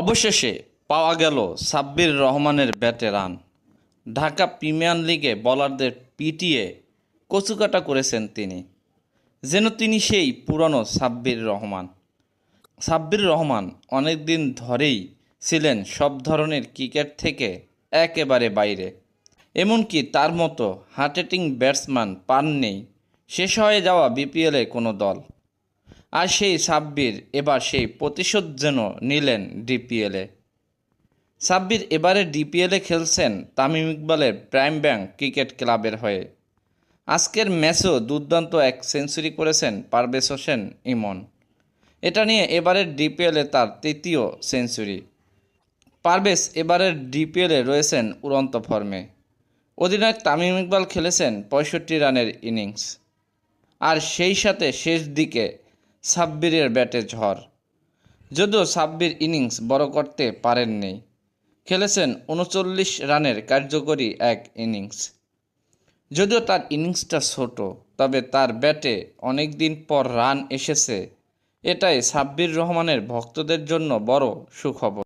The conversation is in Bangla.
অবশেষে পাওয়া গেল সাব্বির রহমানের ব্যাটে রান। ঢাকা প্রিমিয়ার লিগে বলারদের পিটিয়ে কচুকাটা করেছেন তিনি। যেন তিনি সেই পুরনো সাব্বির রহমান। সাব্বির রহমান অনেক দিন ধরেই ছিলেন সব ধরনের ক্রিকেট থেকে একেবারে বাইরে। এমনকি তার মতো হার্টেটিং ব্যাটসম্যান পান নেই শেষ হয়ে যাওয়া বিপিএলে কোনো দল। আর সেই সাব্বির এবার সেই প্রতিশোধ যেন নিলেন ডিপিএলে। সাব্বির এবারে ডিপিএলে খেলছেন তামিম ইকবালের প্রাইম ব্যাংক ক্রিকেট ক্লাবের হয়ে। আজকের ম্যাচেও দুর্দান্ত এক সেঞ্চুরি করেছেন পারভেজ হোসেন ইমন। এটা নিয়ে এবারের ডিপিএলে তার তৃতীয় সেঞ্চুরি। পারভেজ এবারের ডিপিএলে রয়েছেন উড়ন্ত ফর্মে। অধিনায়ক তামিম ইকবাল খেলেছেন পঁয়ষট্টি রানের ইনিংস। আর সেই সাথে শেষ দিকে সাব্বিরের ব্যাটে ঝড়। যদিও সাব্বির ইনিংস বড় করতে পারেননি, খেলেছেন উনচল্লিশ রানের কার্যকরী এক ইনিংস। যদিও তার ইনিংসটা ছোট, তবে তার ব্যাটে অনেক দিন পর রান এসেছে, এটাই সাব্বির রহমানের ভক্তদের জন্য বড় সুখবর।